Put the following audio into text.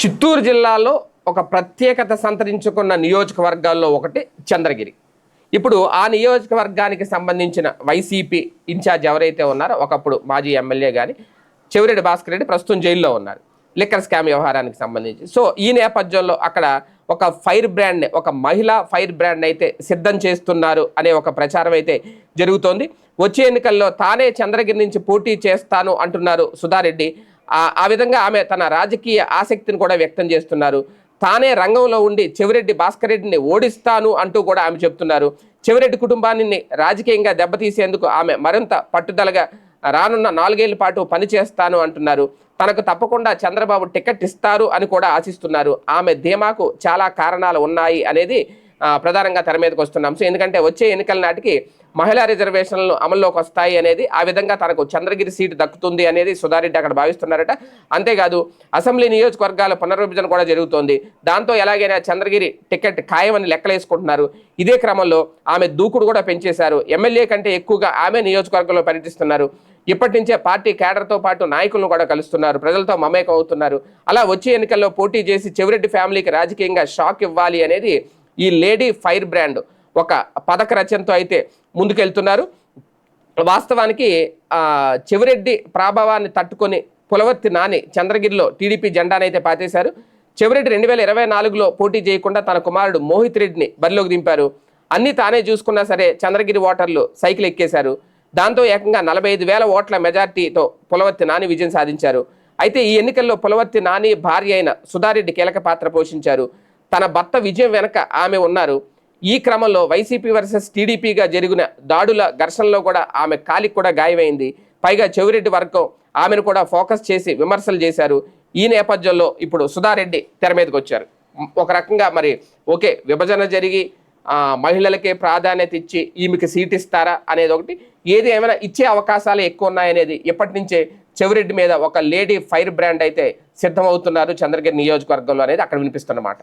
చిత్తూరు జిల్లాలో ఒక ప్రత్యేకత సంతరించుకున్న నియోజకవర్గాల్లో ఒకటి చంద్రగిరి. ఇప్పుడు ఆ నియోజకవర్గానికి సంబంధించిన వైసీపీ ఇన్ఛార్జ్ ఎవరైతే ఉన్నారో ఒకప్పుడు మాజీ ఎమ్మెల్యే కానీ చెవిరెడ్డి భాస్కర్ రెడ్డి ప్రస్తుతం జైల్లో ఉన్నారు. లిక్కర్ స్కామ్ వ్యవహారానికి సంబంధించి. సో ఈ నేపథ్యంలో అక్కడ ఒక ఫైర్ బ్రాండ్ని ఒక మహిళా ఫైర్ బ్రాండ్ అయితే సిద్ధం చేస్తున్నారు అనే ఒక ప్రచారం అయితే జరుగుతోంది. వచ్చే ఎన్నికల్లో తానే చంద్రగిరి నుంచి పోటీ చేస్తాను అంటున్నారు సుధారెడ్డి. ఆ- విధంగా ఆమె తన రాజకీయ ఆసక్తిని కూడా వ్యక్తం చేస్తున్నారు. తానే రంగంలో ఉండి చెవిరెడ్డి భాస్కర్ రెడ్డిని ఓడిస్తాను అంటూ కూడా ఆమె చెప్తున్నారు. చెవిరెడ్డి కుటుంబాన్ని రాజకీయంగా దెబ్బతీసేందుకు ఆమె మరింత పట్టుదలగా రానున్న నాలుగేళ్ళ పాటు పనిచేస్తాను అంటున్నారు. తనకు తప్పకుండా చంద్రబాబు టికెట్ ఇస్తారు అని కూడా ఆశిస్తున్నారు. ఆమె ధీమాకు చాలా కారణాలు ఉన్నాయి అనేది ప్రధానంగా తెర మీదకి వస్తున్న అంశం. ఎందుకంటే వచ్చే ఎన్నికల నాటికి మహిళా రిజర్వేషన్లు అమల్లోకి వస్తాయి అనేది ఆ విధంగా తనకు చంద్రగిరి సీటు దక్కుతుంది అనేది సుధారెడ్డి అక్కడ భావిస్తున్నారట. అంతేకాదు అసెంబ్లీ నియోజకవర్గాల పునర్విభజన కూడా జరుగుతోంది. దాంతో ఎలాగైనా చంద్రగిరి టికెట్ ఖాయమని లెక్కలేసుకుంటున్నారు. ఇదే క్రమంలో ఆమె దూకుడు కూడా పెంచేశారు. ఎమ్మెల్యే కంటే ఎక్కువగా ఆమె నియోజకవర్గంలో పర్యటిస్తున్నారు. ఇప్పటి నుంచే పార్టీ కేడర్తో పాటు నాయకులను కూడా కలుస్తున్నారు. ప్రజలతో మమేకం అవుతున్నారు అలా వచ్చే ఎన్నికల్లో పోటీ చేసి చెవిరెడ్డి ఫ్యామిలీకి రాజకీయంగా షాక్ ఇవ్వాలి అనేది ఈ లేడీ ఫైర్ బ్రాండ్ ఒక పథక రచనతో అయితే ముందుకెళ్తున్నారు. వాస్తవానికి చెవిరెడ్డి ప్రాభావాన్ని తట్టుకొని పులవర్తి నాని చంద్రగిరిలో టీడీపీ జెండానైతే పాతేశారు. చెవిరెడ్డి రెండు వేల ఇరవై నాలుగులో పోటీ చేయకుండా తన కుమారుడు మోహిత్ రెడ్డిని బరిలోకి దింపారు. అన్నీ తానే చూసుకున్నా సరే చంద్రగిరి ఓటర్లు సైకిల్ ఎక్కేశారు. దాంతో ఏకంగా నలభై ఐదు వేల ఓట్ల మెజార్టీతో పులవర్తి నాని విజయం సాధించారు. అయితే ఈ ఎన్నికల్లో పులవర్తి నాని భార్య అయిన సుధారెడ్డి కీలక పాత్ర పోషించారు. తన భర్త విజయం వెనక ఆమె ఉన్నారు. ఈ క్రమంలో వైసీపీ వర్సెస్ టీడీపీగా జరిగిన దాడుల ఘర్షణలో కూడా ఆమె కాలికి కూడా గాయమైంది. పైగా చెవిరెడ్డి వర్గం ఆమెను కూడా ఫోకస్ చేసి విమర్శలు చేశారు. ఈ నేపథ్యంలో ఇప్పుడు సుధారెడ్డి తెర మీదకి వచ్చారు. ఒక రకంగా మరి ఓకే విభజన జరిగి మహిళలకే ప్రాధాన్యత ఇచ్చి ఈమెకి సీట్ ఇస్తారా అనేది ఒకటి. ఏది ఏమైనా ఇచ్చే అవకాశాలు ఎక్కువ ఉన్నాయనేది ఇప్పటి నుంచే చెవిరెడ్డి మీద ఒక లేడీ ఫైర్ బ్రాండ్ అయితే సిద్ధమవుతున్నారు చంద్రగిరి నియోజకవర్గంలో అనేది అక్కడ వినిపిస్తున్నమాట